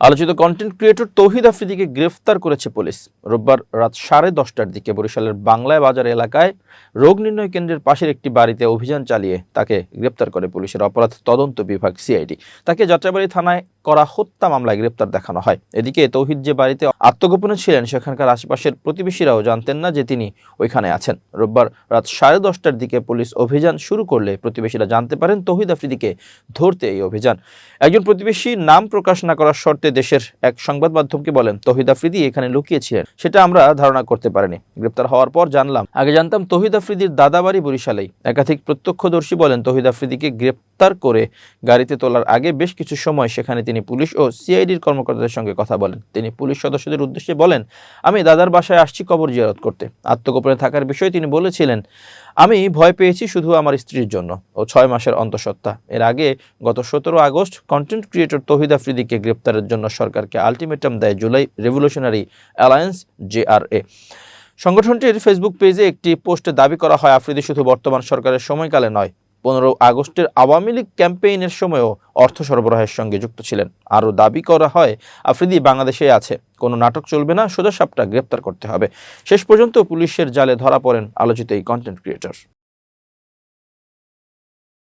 আলোচিত content creator তৌহিদ আফ্রিদিকে গ্রেফতার করেছে পুলিশ। রোববার রাত সাড়ে দশটার দিকে বরিশালের বাংলায় বাজার এলাকায় রোগ নির্ণয় কেন্দ্রের পাশের একটি বাড়িতে অভিযান চালিয়ে তাকে গ্রেপ্তার করে পুলিশের অপরাধ তদন্ত বিভাগ সিআইডি। তাকে যাত্রাবাড়ি থানায় করা হত্যা মামলায় গ্রেপ্তার দেখানো হয়। এদিকে তৌহিদ যে বাড়িতে আত্মগোপনে ছিলেন, সেখানকার আশেপাশের প্রতিবেশীরাও জানতেন না যে তিনি ওইখানে আছেন। রোববার রাত সাড়ে দশটার দিকে পুলিশ অভিযান শুরু করলে প্রতিবেশীরা জানতে পারেন তৌহিদ আফ্রিদিকে ধরতে এই অভিযান। একজন প্রতিবেশী নাম প্রকাশ না করার শর্তে দেশের এক সংবাদ মাধ্যমকে বলেন, তহিদ আফ্রিদি এখানে লুকিয়েছিলেন। সেটা আমরা ধারণা করতে পারিনি। গ্রেপ্তার হওয়ার পর জানলাম, আগে জানতাম তহিদ আফ্রিদির দাদাবাড়ি বরিশালেই। একাধিক প্রত্যক্ষদর্শী বলেন, তহিদ আফ্রিদিকে গ্রেপ্তার করে গাড়িতে তোলার আগে বেশ কিছু সময় সেখানে তিনি পুলিশ ও সিআইডির কর্মকর্তাদের সঙ্গে কথা বলেন। তিনি পুলিশ সদস্যদের উদ্দেশ্যে বলেন, আমি দাদার বাসায় আসছি কবর জিয়ারত করতে। আত্মগোপনে থাকার বিষয়ে তিনি বলেছিলেন, আমি ভয় পেয়েছি শুধু আমার স্ত্রীর জন্য ও ছয় মাসের অন্তঃসত্ত্বা। এর আগে গত সতেরো আগস্ট কন্টেন্ট ক্রিয়েটর তহিদ আফ্রিদিকে গ্রেপ্তারের জন্য সরকারকে আলটিমেটাম দেয় জুলাই রেভলিউশনারি অ্যালায়েন্স জেআরএ সংগঠনটির ফেসবুক পেজে একটি পোস্টে দাবি করা হয়, আফ্রিদি শুধু বর্তমান সরকারের সময়কালে নয় পনেরো আগস্টের আওয়ামী লীগ ক্যাম্পেইনের সময়ও অর্থ সরবরাহের সঙ্গে যুক্ত ছিলেন। আরও দাবি করা হয়, আফ্রিদি বাংলাদেশে আছে। কোনো নাটক চলবে না, সোজা সাপটা গ্রেপ্তার করতে হবে। শেষ পর্যন্ত পুলিশের জালে ধরা পড়েন আলোচিত এই কন্টেন্ট ক্রিয়েটর